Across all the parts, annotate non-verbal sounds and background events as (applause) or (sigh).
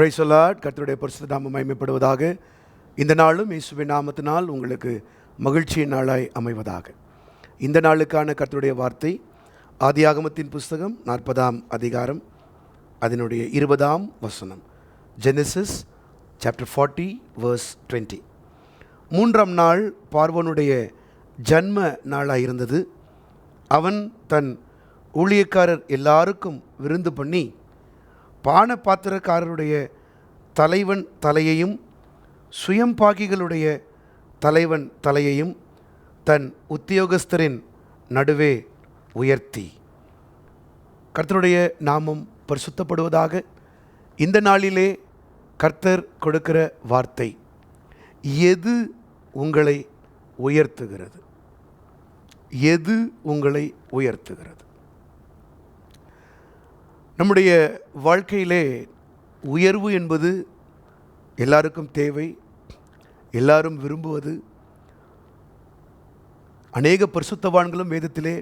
பிரைசலாட் கர்த்தருடைய பரிசுத்த நாம மயமைப்படுவதாக இந்த நாளும் இயேசுவின் நாமத்தினால் உங்களுக்கு மகிழ்ச்சியின் நாளாய் அமைவதாக. இந்த நாளுக்கான கர்த்தருடைய வார்த்தை ஆதியாகமத்தின் புஸ்தகம் நாற்பதாம் அதிகாரம் அதனுடைய இருபதாம் வசனம். Genesis chapter forty verse twenty மூன்றாம் நாள் பார்வனுடைய ஜன்ம நாளாக இருந்தது அவன் தன் ஊழியக்காரர் எல்லாருக்கும் விருந்து பண்ணி பான பாத்திரக்காரருடைய தலைவன் தலையையும் சுயம்பாகிகளுடைய தலைவன் தலையையும் தன் உத்தியோகஸ்தரின் நடுவே உயர்த்தி. கர்த்தருடைய நாமம் பரிசுத்தப்படுவதாக இந்த நாளிலே கர்த்தர் கொடுக்கிற வார்த்தை எது உங்களை உயர்த்துகிறது? எது உங்களை உயர்த்துகிறது? நம்முடைய வாழ்க்கையிலே உயர்வு என்பது எல்லாருக்கும் தேவை எல்லாரும் விரும்புவது. அநேக பரிசுத்தவான்களும் வேதத்திலே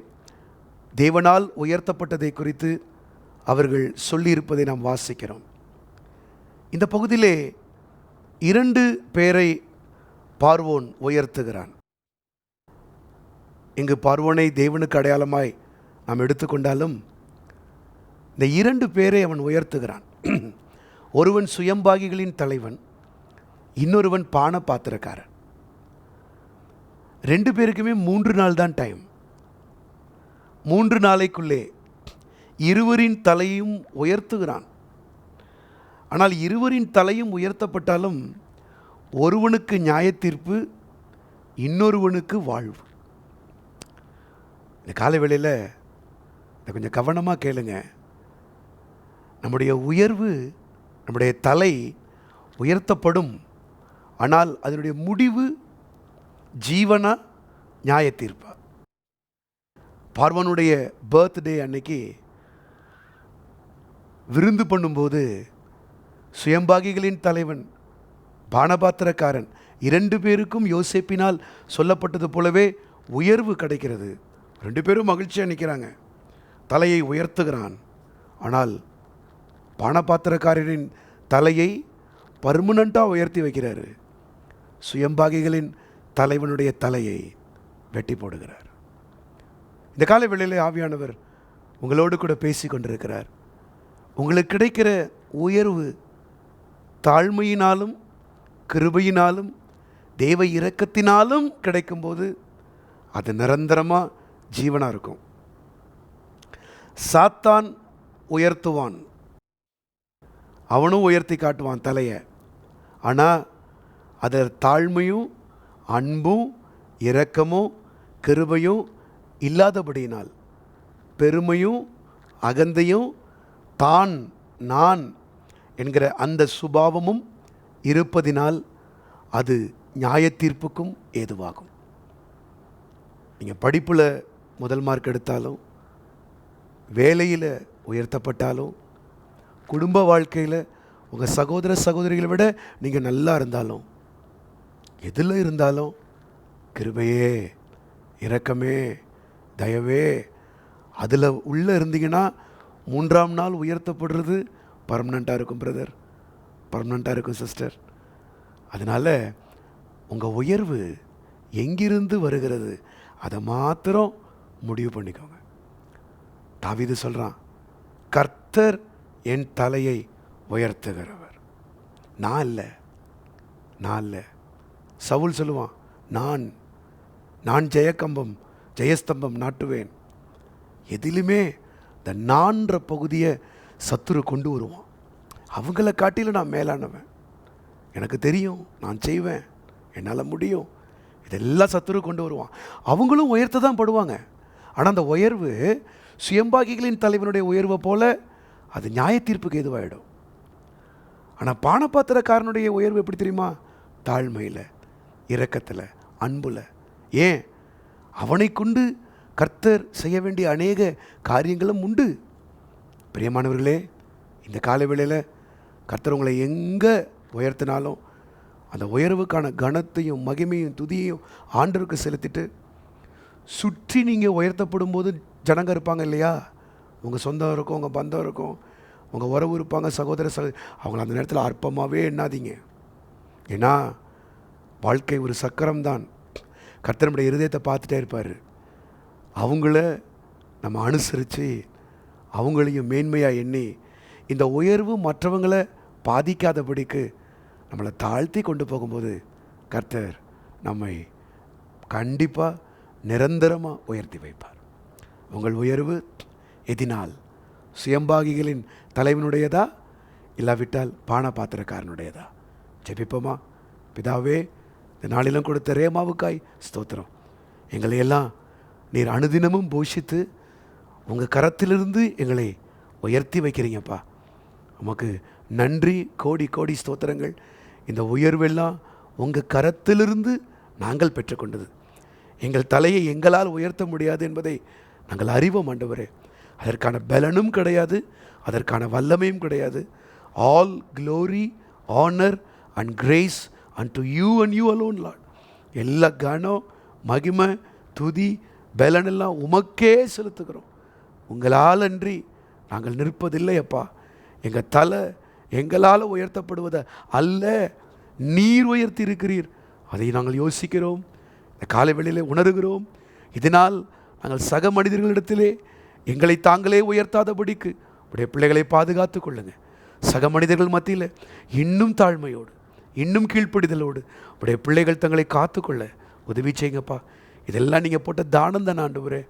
தேவனால் உயர்த்தப்பட்டதை குறித்து அவர்கள் சொல்லியிருப்பதை நாம் வாசிக்கிறோம். இந்த பகுதியிலே இரண்டு பேரை பார்வோன் உயர்த்துகிறான். இங்கு பார்வோனை தேவனுக்கு அடையாளமாய் நாம் எடுத்துக்கொண்டாலும் இந்த இரண்டு பேரை அவன் உயர்த்துகிறான். (clears throat) ஒருவன் சுயம்பாகிகளின் தலைவன் இன்னொருவன் பான பாத்திரக்காரன் ரெண்டு பேருக்குமே மூன்று நாள் தான் டைம் மூன்று நாளைக்குள்ளே இருவரின் தலையும் உயர்த்துகிறான். ஆனால் இருவரின் தலையும் உயர்த்தப்பட்டாலும் ஒருவனுக்கு நியாயத்தீர்ப்பு இன்னொருவனுக்கு வாழ்வு. இந்த காலை வேளையில் இதை கொஞ்சம் கவனமாக கேளுங்கள் நம்முடைய உயர்வு நம்முடைய தலை உயர்த்தப்படும். ஆனால் அதனுடைய முடிவு ஜீவனா நியாய தீர்ப்பா. பார்வனுடைய பர்த்டே அன்னைக்கு விருந்து பண்ணும்போது சுயம்பாகிகளின் தலைவன் பானபாத்திரக்காரன் இரண்டு பேருக்கும் யோசேப்பினால் சொல்லப்பட்டது போலவே உயர்வு கிடைக்கிறது. ரெண்டு பேரும் மகிழ்ச்சியாக நிற்கிறாங்க தலையை உயர்த்துகிறான். ஆனால் பானபாத்திரக்காரரின் தலையை பர்மனண்ட்டாக உயர்த்தி வைக்கிறாரு. சுயம்பாகிகளின் தலைவனுடைய தலையை வெட்டி போடுகிறார். இந்த கால வேளையில் ஆவியானவர் உங்களோடு கூட பேசி கொண்டிருக்கிறார். உங்களுக்கு கிடைக்கிற உயர்வு தாழ்மையினாலும் கிருபையினாலும் தெய்வ இரக்கத்தினாலும் கிடைக்கும்போது அது நிரந்தரமாக ஜீவனாக இருக்கும். சாத்தான் உயர்த்துவான். அவனும் உயர்த்தி காட்டுவான் தலையை. ஆனால் அதில் தாழ்மையும் அன்பும் இரக்கமும் கிருபையும் இல்லாதபடியினால் பெருமையும் அகந்தையும் தான் நான் என்கிற அந்த சுபாவமும் இருப்பதினால் அது நியாயத்தீர்ப்புக்கும் ஏதுவாகும். நீங்கள் படிப்பில் முதல் மார்க் எடுத்தாலும் வேலையில் உயர்த்தப்பட்டாலும் குடும்ப வாழ்க்கையில் உங்கள் சகோதர சகோதரிகளை விட நீங்கள் நல்லா இருந்தாலும் எதில் இருந்தாலும் கிருபையே இரக்கமே தயவே அதில் உள்ளே இருந்தீங்கன்னா மூன்றாம் நாள் உயர்த்தப்படுறது பர்மனண்ட்டாக இருக்கும் பிரதர் பர்மனண்ட்டாக இருக்கும் சிஸ்டர் அதனால் உங்கள் உயர்வு எங்கிருந்து வருகிறது அதை மாத்திரம் முடிவு பண்ணிக்கோங்க. தாவிது சொல்கிறான் கர்த்தர் என் தலையை உயர்த்துகிறவர். நான் இல்லை. நான் இல்லை. சவுல் சொல்லுவான் நான் நான் ஜெயக்கம்பம் ஜெயஸ்தம்பம் நாட்டுவேன். எதிலுமே இந்த நான்ற பகுதியை சத்துரு கொண்டு வருவான். அவங்கள காட்டிலும் நான் மேலானவன். எனக்கு தெரியும் நான் செய்வேன். என்னால் முடியும். இதெல்லாம் சத்துரு கொண்டு வருவான். அவங்களும் உயர்த்த தான் படுவாங்க. ஆனால் அந்த உயர்வு சுயம்பாகிகளின் தலைவனுடைய உயர்வை போல அது நியாய தீர்ப்புக்கு எதுவாகிடும் ஆனால் பானபாத்திரக்காரனுடைய உயர்வு எப்படி தெரியுமா? தாழ்மையில் இரக்கத்தில் அன்புல. ஏன்? அவனை கொண்டு கர்த்தர் செய்ய வேண்டிய அநேக காரியங்களும் உண்டு. பிரியமானவர்களே இந்த காலை வேளையில் கர்த்தர் உங்களை எங்கே உயர்த்தினாலும் அந்த உயர்வுக்கான கனத்தையும் மகிமையும் துதியையும் ஆண்டருக்கு செலுத்திட்டு சுற்றி நீங்கள் உயர்த்தப்படும் போது ஜனங்க இருப்பாங்க இல்லையா? உங்கள் சொந்தம் இருக்கும் உங்கள் பந்தம் இருக்கும். உங்கள் உறவு இருப்பாங்க சகோதர சகோ அவங்கள அந்த நேரத்தில் அற்பமாகவே எண்ணாதீங்க. ஏன்னா வாழ்க்கை ஒரு சக்கரம் தான் கர்த்தர் இருதயத்தை பார்த்துட்டே இருப்பார். அவங்கள நம்ம அனுசரித்து அவங்களையும் மேன்மையாக எண்ணி இந்த உயர்வு மற்றவங்களை பாதிக்காதபடிக்கு நம்மளை தாழ்த்தி கொண்டு போகும்போது கர்த்தர் நம்மை கண்டிப்பாக நிரந்தரமாக உயர்த்தி வைப்பார். உங்கள் உயர்வு எதினால். சுயம்பாகிகளின் தலைவனுடையதா? இல்லாவிட்டால் பான பாத்திரக்காரனுடையதா ஜெபிப்போமா? பிதாவே இந்த நாளிலும் கொடுத்த ரேமாவுக்காய் ஸ்தோத்திரம். எங்களை எல்லாம் நீர் அனுதினமும் போஷித்து உங்கள் கரத்திலிருந்து எங்களை உயர்த்தி வைக்கிறீங்கப்பா. உமக்கு நன்றி கோடி கோடி ஸ்தோத்திரங்கள். இந்த உயர்வெல்லாம் உங்கள் கரத்திலிருந்து நாங்கள் பெற்றுக்கொண்டது. எங்கள் தலையை எங்களால் உயர்த்த முடியாது என்பதை நாங்கள் அறிவோம் ஆண்டவரே. அதற்கான பலனும் கிடையாது அதற்கான வல்லமையும் கிடையாது. All glory honour and grace and to you and you alone Lord எல்லா கனம் மகிமை துதி பலன் எல்லாம் உமக்கே செலுத்துகிறோம். உங்களால் அன்றி நாங்கள் நிற்பதில்லை அப்பா. எங்கள் தலை எங்களால் உயர்த்தப்படுவதை அல்ல நீர் உயர்த்தி இருக்கிறீர். அதை நாங்கள் யோசிக்கிறோம். இந்த காலை வேளையிலே உணர்கிறோம். இதனால் நாங்கள் சக மனிதர்களிடத்திலே எங்களை தாங்களே உயர்த்தாதபடிக்கு உடைய பிள்ளைகளை பாதுகாத்து கொள்ளுங்க. சக மனிதர்கள் மத்தியில் இன்னும் தாழ்மையோடு இன்னும் கீழ்ப்படிதலோடு உடைய பிள்ளைகள் தங்களை காத்துக்கொள்ள உதவி செய்யுங்கப்பா. இதெல்லாம் நீங்கள் போட்ட தானம் தான் ஆண்டவரே.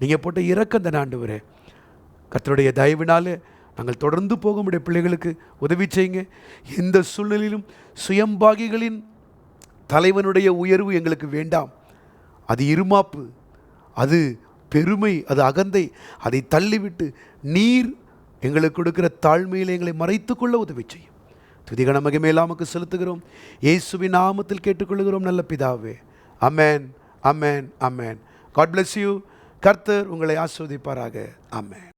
நீங்கள் போட்ட இறக்கம் தான் ஆண்டவரே. கத்தருடைய தயவினாலே நாங்கள் தொடர்ந்து போக முடிய பிள்ளைகளுக்கு உதவி செய்யுங்க. எந்த சூழ்நிலையிலும் சுயம்பாகிகளின் தலைவனுடைய உயர்வு எங்களுக்கு வேண்டாம். அது இருமாப்பு அது பெருமை அது அகந்தை. அதை தள்ளிவிட்டு நீர் எங்களுக்கு கொடுக்கிற தாழ்மையில் எங்களை மறைத்துக்கொள்ள உதவி செய்யும். துதிகன மகிமேலாமுக்கு செலுத்துகிறோம். இயேசுவின் நாமத்தில் கேட்டுக்கொள்கிறோம் நல்ல பிதாவே. Amen amen amen God bless you கர்த்தர் உங்களை ஆஸ்வதிப்பாராக அமேன்